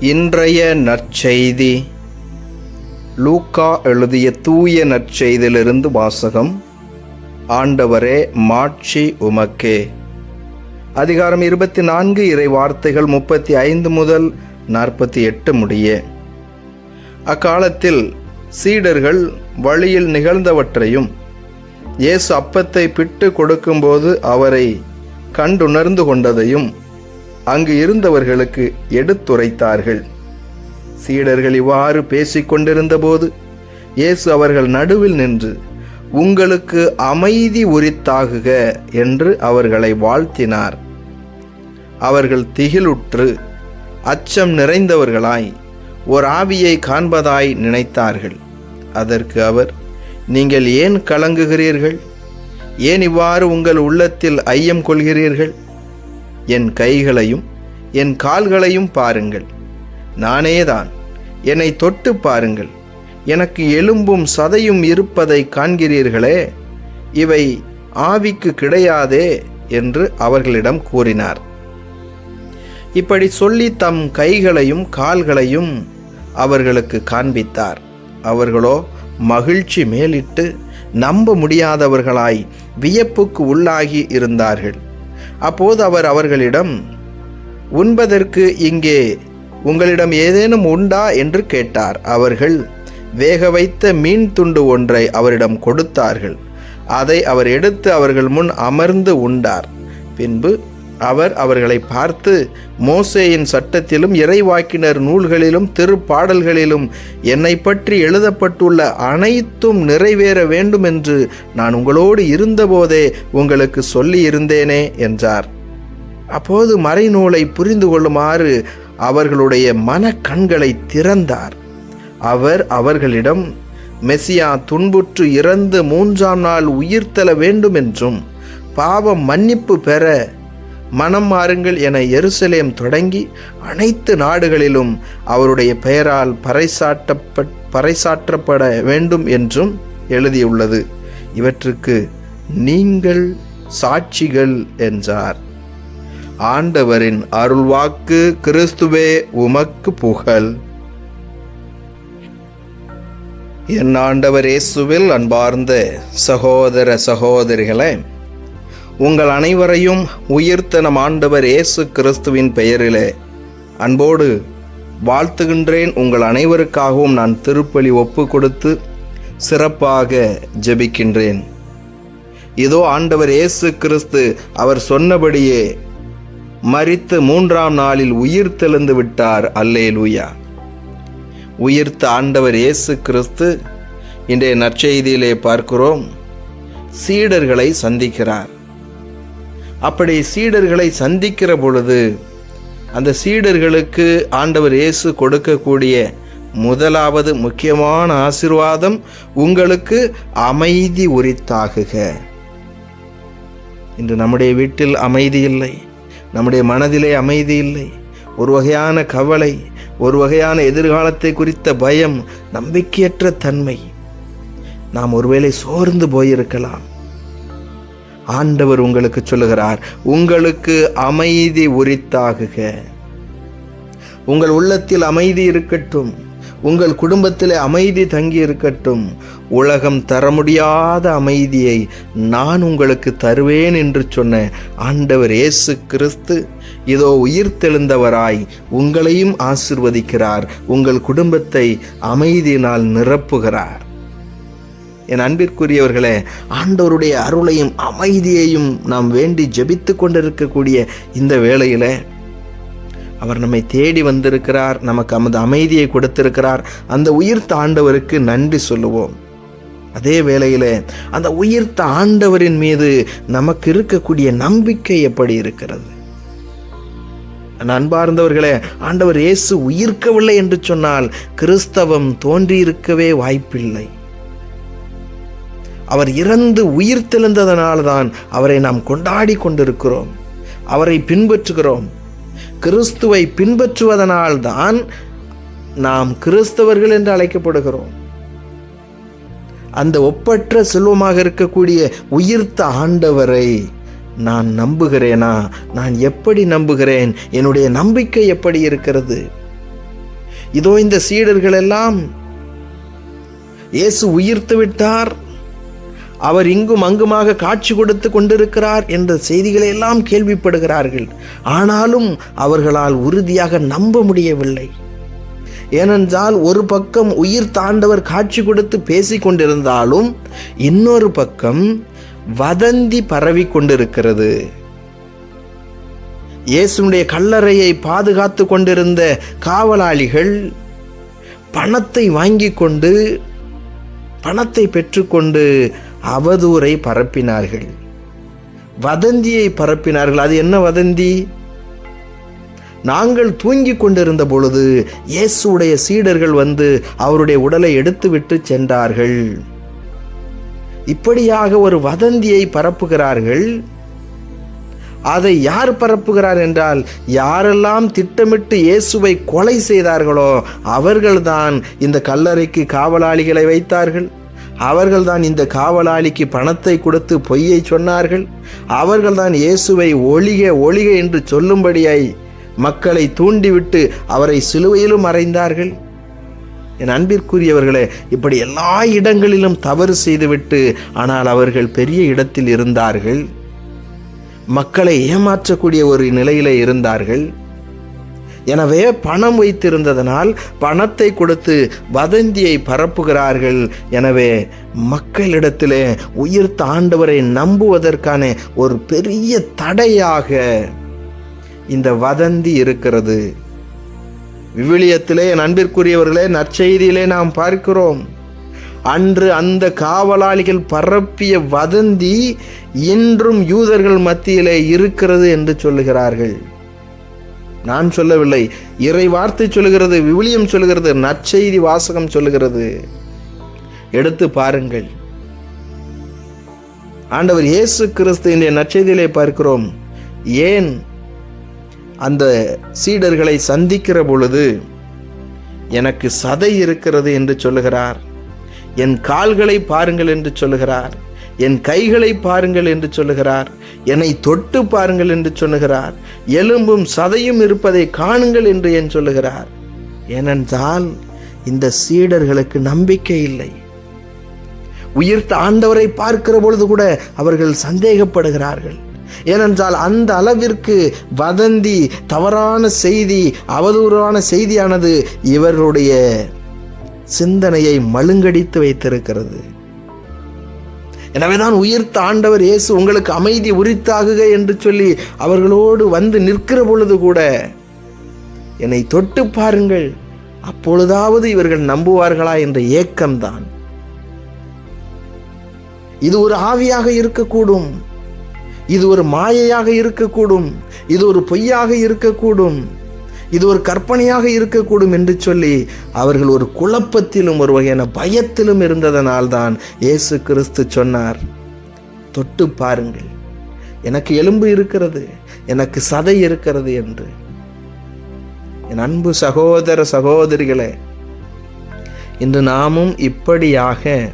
இன்றைய நற்செய்தி. லூக்கா எழுதிய தூய நற்செய்தியிலிருந்து வாசகம். ஆண்டவரே மாட்சி உமக்கே. அதிகாரம் இருபத்தி நான்கு இறை வார்த்தைகள் முப்பத்தி ஐந்து முதல் நாற்பத்தி எட்டு முடிய. அக்காலத்தில் சீடர்கள் வழியில் நிகழ்ந்தவற்றையும் இயேசு அப்பத்தை பிட்டு கொடுக்கும்போது அவரை கண்டுணர்ந்து கொண்டதையும் அங்கு இருந்தவர்களுக்கு எடுத்துரைத்தார்கள். சீடர்கள் இவ்வாறு பேசிக் கொண்டிருந்தபோது இயேசு அவர்கள் நடுவில் நின்று உங்களுக்கு அமைதி உரித்தாகுக என்று அவர்களை வாழ்த்தினார். அவர்கள் திகிலுற்று அச்சம் நிறைந்தவர்களாய் ஓர் ஆவியை காண்பதாய் நினைத்தார்கள். அதற்கு அவர் நீங்கள் ஏன் கலங்குகிறீர்கள்? ஏன் இவ்வாறு உங்கள் உள்ளத்தில் ஐயம் கொள்கிறீர்கள்? என் கைகளையும் என் கால்களையும் பாருங்கள். நானேதான் என்னை தொட்டு பாருங்கள். எனக்கு எலும்பும் சதையும் இருப்பதை காண்கிறீர்களே இவை ஆவிக்கு கிடையாதே என்று அவர்களிடம் கூறினார். இப்படி சொல்லி தம் கைகளையும் கால்களையும் அவர்களுக்கு காண்பித்தார். அவர்களோ மகிழ்ச்சி மேலிட்டு நம்ப முடியாதவர்களாய் வியப்புக்கு உள்ளாகி இருந்தார்கள். அப்போது அவர் அவர்களிடம் உண்பதற்கு இங்கே உங்களிடம் ஏதேனும் உண்டா? என்று கேட்டார். அவர்கள் வேக வைத்த மீன் துண்டு ஒன்றை அவரிடம் கொடுத்தார்கள். அதை அவர் எடுத்து அவர்கள் முன் அமர்ந்து உண்டார். பின்பு அவர் அவர்களை பார்த்து மோசேயின் சட்டத்திலும் இறைவாக்கினர் நூல்களிலும் திருப்பாடல்களிலும் என்னை பற்றி எழுதப்பட்டுள்ள அனைத்தும் நிறைவேற வேண்டும் என்று நான் உங்களோடு இருந்தபோதே உங்களுக்கு சொல்லியிருந்தேனே என்றார். அப்போது மறைநூலை புரிந்து கொள்ளுமாறு அவர்களுடைய மனக்கண்களை திறந்தார். அவர் அவர்களிடம் மெசியா துன்புற்று இறந்து மூன்றாம் நாள் உயிர்த்தல வேண்டும் என்றும் பாவம் மன்னிப்பு பெற மனம் மாறுங்கள் என எருசலேம் தொடங்கி அனைத்து நாடுகளிலும் அவருடைய பெயரால் பறைசாட்டப்பட் பறைசாற்றப்பட வேண்டும் என்றும் எழுதியுள்ளது. இவற்றுக்கு நீங்கள் சாட்சிகள் என்றார். ஆண்டவரின் அருள்வாக்கு கிறிஸ்துவே உமக்கு புகழ். என் ஆண்டவர் இயேசுவில் அன்பார்ந்த சகோதர சகோதரிகளே உங்கள் அனைவரையும் உயிர்த்த நம் ஆண்டவர் இயேசு கிறிஸ்துவின் பெயரிலே. அன்போடு வாழ்த்துகின்றேன். உங்கள் அனைவருக்காகவும் நான் திருப்பலி ஒப்பு கொடுத்து சிறப்பாக ஜெபிக்கின்றேன். இதோ ஆண்டவர் இயேசு கிறிஸ்து அவர் சொன்னபடியே மறித்து மூன்றாம் நாளில் உயிர் தெழுந்து விட்டார். அல்லேலூயா. உயிர்த்த ஆண்டவர் இயேசு கிறிஸ்து இன்றைய நற்செய்தியிலே பார்க்கிறோம். சீடர்களை சந்திக்கிறார். அப்படி சீடர்களை சந்திக்கிற பொழுது அந்த சீடர்களுக்கு ஆண்டவர் இயேசு கொடுக்கக்கூடிய முதலாவது முக்கியமான ஆசிர்வாதம் உங்களுக்கு அமைதி உரித்தாகுக. இன்று நம்முடைய வீட்டில் அமைதி இல்லை நம்முடைய மனதிலே அமைதி இல்லை. ஒரு வகையான கவலை ஒரு வகையான எதிர்காலத்தை குறித்த பயம் நம்பிக்கையற்ற தன்மை. நாம் ஒருவேளை சோர்ந்து போயிருக்கலாம். ஆண்டவர் உங்களுக்கு சொல்லுகிறார் உங்களுக்கு அமைதி உரித்தாகுக. உங்கள் உள்ளத்தில் அமைதி இருக்கட்டும் உங்கள் குடும்பத்தில் அமைதி தங்கி இருக்கட்டும் உலகம் தர முடியாத அமைதியை நான் உங்களுக்கு தருவேன் என்று சொன்ன ஆண்டவர் இயேசு கிறிஸ்து இதோ உயிர்த்தெழுந்தவராய் உங்களையும் ஆசிர்வதிக்கிறார் உங்கள் குடும்பத்தை அமைதியினால் நிரப்புகிறார். என் அன்பிற்குரியவர்களே ஆண்டவருடைய அருளையும் அமைதியையும் நாம் வேண்டி ஜெபித்து கொண்டிருக்கக்கூடிய இந்த வேளையில் அவர் நம்மை தேடி வந்திருக்கிறார் நமக்கு நமது அமைதியை கொடுத்திருக்கிறார். அந்த உயிர்த்த ஆண்டவருக்கு நன்றி சொல்லுவோம். அதே வேளையில் அந்த உயிர்த்த ஆண்டவரின் மீது நமக்கு இருக்கக்கூடிய நம்பிக்கை எப்படி இருக்கிறது? அன்பார்ந்தவர்களே ஆண்டவர் இயேசு உயிர்க்கவில்லை என்று சொன்னால் கிறிஸ்தவம் தோன்றியிருக்கவே வாய்ப்பில்லை. அவர் இறந்து உயிர் தான் அவரை நாம் கொண்டாடி கொண்டிருக்கிறோம். அவரை பின்பற்றுகிறோம். கிறிஸ்துவை பின்பற்றுவதனால்தான் நாம் கிறிஸ்தவர்கள் என்று அழைக்கப்படுகிறோம். அந்த ஒப்பற்ற செல்வமாக இருக்கக்கூடிய உயிர்த்த ஆண்டவரை நான் நம்புகிறேனா? நான் எப்படி நம்புகிறேன்? என்னுடைய நம்பிக்கை எப்படி இருக்கிறது? இதோ இந்த சீடர்கள் எல்லாம் இயேசு உயிர்த்து விட்டார். அவர் இங்கும் அங்குமாக காட்சி கொடுத்து கொண்டிருக்கிறார் என்ற செய்திகளை எல்லாம் கேள்விப்படுகிறார்கள். ஆனாலும் அவர்களால் உறுதியாக நம்ப முடியவில்லை. ஏனென்றால் ஒரு பக்கம் உயிர் தாண்டவர் காட்சி கொடுத்து பேசிக்கொண்டிருந்தாலும் இன்னொரு பக்கம் வதந்தி பரவி கொண்டிருக்கிறது. இயேசுடைய கல்லறையை பாதுகாத்து கொண்டிருந்த காவலாளிகள் பணத்தை வாங்கி கொண்டு பணத்தை பெற்றுக்கொண்டு அவதூறை பரப்பினார்கள். வதந்தியை பரப்பினார்கள். அது என்ன வதந்தி? நாங்கள் தூங்கிக் கொண்டிருந்த பொழுது இயேசுடைய சீடர்கள் வந்து அவருடைய உடலை எடுத்துவிட்டு சென்றார்கள். இப்படியாக ஒரு வதந்தியை பரப்புகிறார்கள். அதை யார் பரப்புகிறார் என்றால் யாரெல்லாம் திட்டமிட்டு இயேசுவை கொலை செய்தார்களோ அவர்கள்தான் இந்த கல்லறைக்கு காவலாளிகளை வைத்தார்கள். அவர்கள்தான் இந்த காவலாளிக்கு பணத்தை கொடுத்து பொய்யை சொன்னார்கள். அவர்கள்தான் இயேசுவை ஒளிக ஒளிக என்று சொல்லும்படியாய் மக்களை தூண்டிவிட்டு அவரை சிலுவையிலும் அறைந்தார்கள். என் அன்பிற்குரியவர்களே இப்படி எல்லா இடங்களிலும் தவறு செய்துவிட்டு ஆனால் அவர்கள் பெரிய இடத்தில் இருந்தார்கள். மக்களை ஏமாற்றக்கூடிய ஒரு நிலையில இருந்தார்கள். எனவே பணம் வைத்திருந்ததனால் பணத்தை கொடுத்து வதந்தியை பரப்புகிறார்கள். எனவே மக்களிடத்திலே உயிர் ஆண்டவரை நம்புவதற்கான ஒரு பெரிய தடையாக இந்த வதந்தி இருக்கிறது. விவிலியத்திலே என் அன்பிற்குரியவர்களே நற்செய்தியிலே நாம் பார்க்கிறோம். அன்று அந்த காவலாளிகள் பரப்பிய வதந்தி இன்றும் யூதர்கள் மத்தியிலே இருக்கிறது என்று சொல்லுகிறார்கள். நான் சொல்லவில்லை. இறை வார்த்தை சொல்லுகிறது விவிலியம் சொல்லுகிறது நற்செய்தி வாசகம் சொல்லுகிறது. எடுத்து பாருங்கள். ஆண்டவர் இயேசு கிறிஸ்து நற்செய்தியிலே பார்க்கிறோம். ஏன் அந்த சீடர்களை சந்திக்கிற பொழுது எனக்கு சதை இருக்கிறது என்று சொல்லுகிறார். என் கால்களை பாருங்கள் என்று சொல்லுகிறார். என் கைகளை பாருங்கள் என்று சொல்லுகிறார். என்னை தொட்டு பாருங்கள் என்று சொல்லுகிறார். எலும்பும் சதையும் இருப்பதை காணுங்கள் என்று என் சொல்லுகிறார். ஏனென்றால் இந்த சீடர்களுக்கு நம்பிக்கை இல்லை. உயிர்த்த ஆண்டவரை பார்க்கிற பொழுது கூட அவர்கள் சந்தேகப்படுகிறார்கள். ஏனென்றால் அந்த அளவிற்கு வதந்தி தவறான செய்தி அவதூறான செய்தியானது இவர்களுடைய சிந்தனையை மழுங்கடித்து வைத்திருக்கிறது. எனவேதான் உயிர்த்த ஆண்டவர் இயேசு உங்களுக்கு அமைதி உரித்தாகுக என்று சொல்லி அவர்களோடு வந்து நிற்கிற பொழுது கூட என்னை தொட்டு பாருங்கள். அப்பொழுதாவது இவர்கள் நம்புவார்களா என்ற ஏக்கம்தான். இது ஒரு ஆவியாக இருக்கக்கூடும். இது ஒரு மாயையாக இருக்கக்கூடும். இது ஒரு பொய்யாக இருக்கக்கூடும். இது ஒரு கற்பனையாக இருக்கக்கூடும் என்று சொல்லி அவர்கள் ஒரு குழப்பத்திலும் ஒரு வகையான பயத்திலும் இருந்ததனால்தான் இயேசு கிறிஸ்து சொன்னார். தொட்டு பாருங்கள். எனக்கு எலும்பு இருக்கிறது. எனக்கு சதை இருக்கிறது என்று. என் அன்பு சகோதர சகோதரிகளே இன்று நாமும் இப்படியாக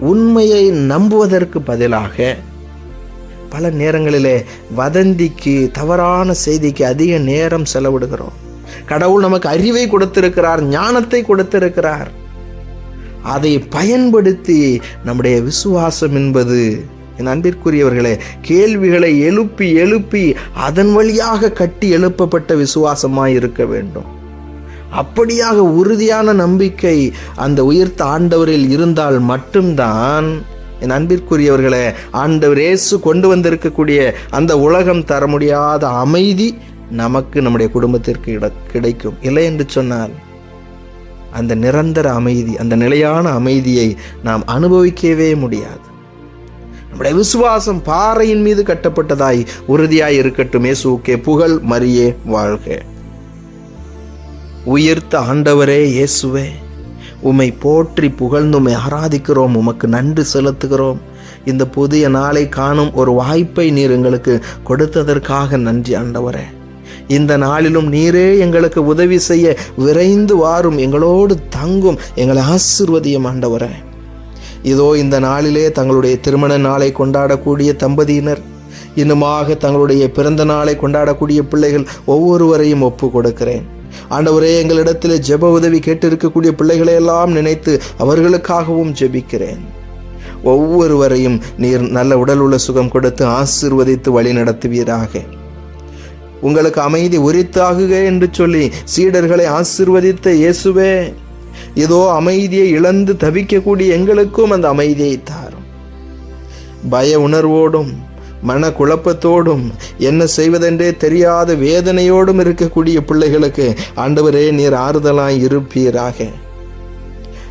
உண்மையை நம்புவதற்கு பதிலாக பல நேரங்களிலே வதந்திக்கு தவறான செய்திக்கு அதிக நேரம் செலவிடுகிறோம். கடவுள் நமக்கு அறிவை கொடுத்திருக்கிறார் ஞானத்தை கொடுத்திருக்கிறார். அதை பயன்படுத்தி நம்முடைய விசுவாசம் என்பது என் அன்பிற்குரியவர்களே கேள்விகளை எழுப்பி எழுப்பி அதன் வழியாக கட்டி எழுப்பப்பட்ட விசுவாசமாக இருக்க வேண்டும். அப்படியாக உறுதியான நம்பிக்கை அந்த உயிர்த்த ஆண்டவரில் இருந்தால் மட்டும்தான் என் அன்பிற்குரியவர்களே ஆண்டவர் இயேசு கொண்டு வந்திருக்கக்கூடிய அந்த உலகம் தர முடியாத அமைதி நமக்கு நம்முடைய குடும்பத்திற்கு இட கிடைக்கும். இல்லை என்று சொன்னால் அந்த நிரந்தர அமைதி அந்த நிலையான அமைதியை நாம் அனுபவிக்கவே முடியாது. நம்முடைய விசுவாசம் பாறையின் மீது கட்டப்பட்டதாய் உறுதியாய் இருக்கட்டும். இயேசுக்கே புகழ் மரியே வாழ்க. உயிர்த்த ஆண்டவரே இயேசுவே உம்மை போற்றி புகழ்ந்து உம்மை ஆராதிக்கிறோம் உமக்கு நன்றி செலுத்துகிறோம். இந்த புதிய நாளை காணும் ஒரு வாய்ப்பை நீர் எங்களுக்கு கொடுத்ததற்காக நன்றி ஆண்டவரே. இந்த நாளிலும் நீரே எங்களுக்கு உதவி செய்ய விரைந்து வாரும் எங்களோடு தங்கும் எங்களை ஆசிர்வதியம் ஆண்டவரே. இதோ இந்த நாளிலே தங்களுடைய திருமண நாளை கொண்டாடக்கூடிய தம்பதியினர் இன்னுமாக தங்களுடைய பிறந்த நாளை கொண்டாடக்கூடிய பிள்ளைகள் ஒவ்வொருவரையும் ஒப்பு கொடுக்கிறேன். ஆண்டவரே எங்களிடத்தில் ஜெப உதவி கேட்டிருக்கக்கூடிய பிள்ளைகளை எல்லாம் நினைத்து அவர்களுக்காகவும் ஜெபிக்கிறேன். ஒவ்வொருவரையும் நீர் நல்ல உடல் உள்ள சுகம் கொடுத்து ஆசிர்வதித்து வழி நடத்துவீராக. உங்களுக்கு அமைதி உரித்தாகுக என்று சொல்லி சீடர்களை ஆசிர்வதித்த இயேசுவே ஏதோ அமைதியை இழந்து தவிக்கக்கூடிய எங்களுக்கும் அந்த அமைதியை தாரும். பய உணர்வோடும் மன குழப்பத்தோடும் என்ன செய்வதென்றே தெரியாத வேதனையோடும் இருக்கக்கூடிய பிள்ளைகளுக்கு ஆண்டவரே நீர் ஆறுதலாய் இருப்பீராக.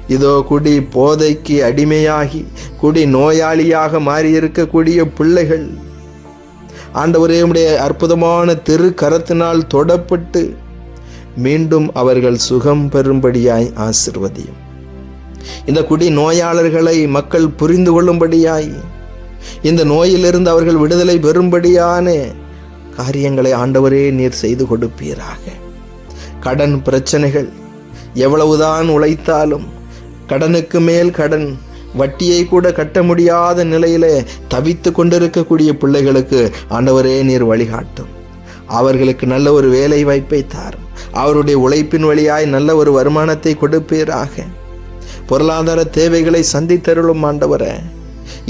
இதோ குடி போதைக்கு அடிமையாகி குடி நோயாளியாக மாறியிருக்கக்கூடிய பிள்ளைகள் ஆண்டவரே உடைய அற்புதமான திரு கரத்தினால் தொடப்பட்டு மீண்டும் அவர்கள் சுகம் பெறும்படியாய் ஆசிர்வதியும். இந்த குடி நோயாளர்களை மக்கள் புரிந்து கொள்ளும்படியாய் இந்த நோயிலிருந்து அவர்கள் விடுதலை பெறும்படியான காரியங்களை ஆண்டவரே நீர் செய்து கொடுப்பீராக. கடன் பிரச்சனைகள் எவ்வளவுதான் உழைத்தாலும் கடனுக்கு மேல் கடன் வட்டியை கூட கட்ட முடியாத நிலையிலே தவித்து கொண்டிருக்கக்கூடிய பிள்ளைகளுக்கு ஆண்டவரே நீர் வழிகாட்டும். அவர்களுக்கு நல்ல ஒரு வேலை வாய்ப்பை தாரும். அவருடைய உழைப்பின் வழியாய் நல்ல ஒரு வருமானத்தை கொடுப்பீராக. பொருளாதார தேவைகளை சந்தித்தருளும் ஆண்டவரை.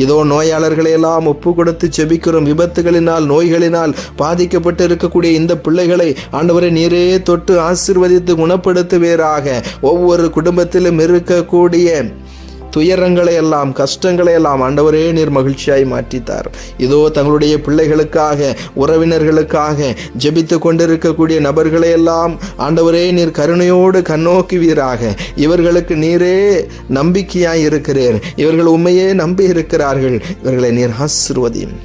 இதோ நோயாளர்களை எல்லாம் ஒப்பு கொடுத்து செபிக்கிறோம். விபத்துகளினால் நோய்களினால் பாதிக்கப்பட்டு இருக்கக்கூடிய இந்த பிள்ளைகளை ஆண்டவரை நீரே தொட்டு ஆசிர்வதித்து குணப்படுத்துவேராக. ஒவ்வொரு குடும்பத்திலும் இருக்கக்கூடிய துயரங்களை எல்லாம் கஷ்டங்களை எல்லாம் ஆண்டவரே நீர் மகிழ்ச்சியாய் மாற்றித்தார். இதோ தங்களுடைய பிள்ளைகளுக்காக உறவினர்களுக்காக ஜெபித்து கொண்டிருக்கக்கூடிய நபர்களை எல்லாம் ஆண்டவரே நீர் கருணையோடு கண்ணோக்குவீராக இவர்களுக்கு நீரே நம்பிக்கையாய் இருக்கிறீர். இவர்கள் உண்மையே நம்பி இருக்கிறார்கள் இவர்களை நீர் ஆசிர்வதியும்.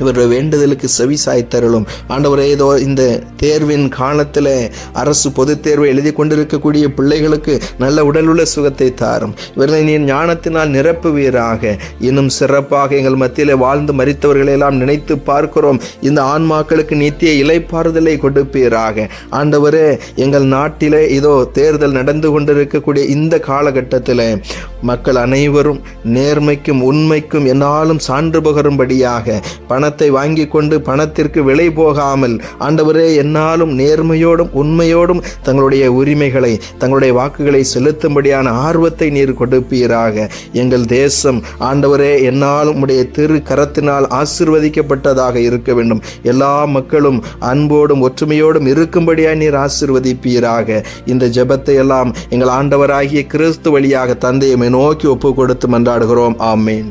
இவருடைய வேண்டுதலுக்கு செவி சாய்த்தருளும். ஆண்டவரே ஏதோ இந்த தேர்வின் காலத்தில் அரசு பொது தேர்வை எழுதி கொண்டிருக்கக்கூடிய பிள்ளைகளுக்கு நல்ல உடலுள்ள சுகத்தை தாரும். இவர்களை நீ ஞானத்தினால் நிரப்புவீராக. இன்னும் சிறப்பாக எங்கள் மத்தியில் வாழ்ந்து மறித்தவர்களெல்லாம் நினைத்து பார்க்கிறோம். இந்த ஆன்மாக்களுக்கு நித்திய இலைப்பாறுதலை கொடுப்பீராக. ஆண்டவரே எங்கள் நாட்டிலே இதோ தேர்தல் நடந்து கொண்டிருக்கக்கூடிய இந்த காலகட்டத்தில் மக்கள் அனைவரும் நேர்மைக்கும் உண்மைக்கும் என்னாலும் சான்று பகரும்படியாக பணத்தை வாங்கி கொண்டு பணத்திற்கு விலை போகாமல் ஆண்டவரே என்னாலும் நேர்மையோடும் உண்மையோடும் தங்களுடைய உரிமைகளை தங்களுடைய வாக்குகளை செலுத்தும்படியான ஆர்வத்தை நீர் கொடுப்பீராக. எங்கள் தேசம் ஆண்டவரே என்னாலும் உடைய திரு கரத்தினால் ஆசிர்வதிக்கப்பட்டதாக இருக்க வேண்டும். எல்லா மக்களும் அன்போடும் ஒற்றுமையோடும் இருக்கும்படியாய் நீர் ஆசிர்வதிப்பீராக. இந்த ஜெபத்தை எல்லாம் எங்கள் ஆண்டவராகிய கிறிஸ்து வழியாக தந்தையை நோக்கி ஒப்பு கொடுத்து மன்றாடுகிறோம். ஆமேன்.